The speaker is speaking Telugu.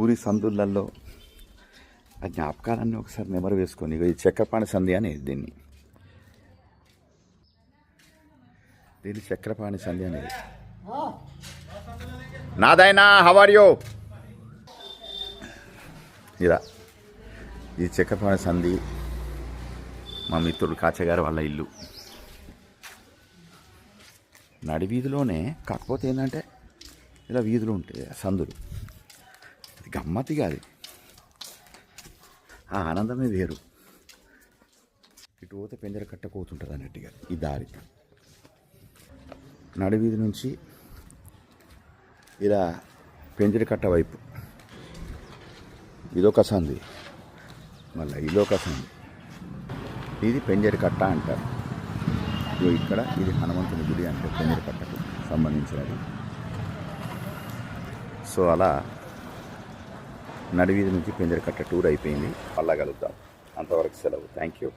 ఊరి సందులలో ఆ జ్ఞాపకాలన్నీ ఒకసారి నెమరు వేసుకొని ఇది ఈ చక్రపాణి సంధి అనేది దీన్ని. దీన్ని చక్రపాణి సంధి అనేది నాదైనా హవర్యో ఇలా ఈ చక్రపాణి సంధి మా మిత్రుడు కాచగారు వాళ్ళ ఇల్లు. నడి వీధిలోనే కాకపోతే ఏంటంటే ఇలా వీధులు ఉంటాయి సందులు. అది ఆ ఆనందమే వేరు ఇటు పోతే పెంజర కట్ట పోతుంటుంది అన్నట్టుగా ఈ దారి. నడి వీధి నుంచి ఇలా పెంజర కట్ట వైపు. ఇదొక సంది మళ్ళీ ఇదొక సంది ఇది పెంజరి కట్ట అంటారు. ఇక్కడ ఇది హనుమంతుని గుడి అంటే పెంజరి కట్టకు సంబంధించినది. సో అలా నడివీధి నుంచి పెంజరి కట్ట టూర్ అయిపోయింది. మళ్ళా కలుద్దాం. అంతవరకు సెలవు. Thank you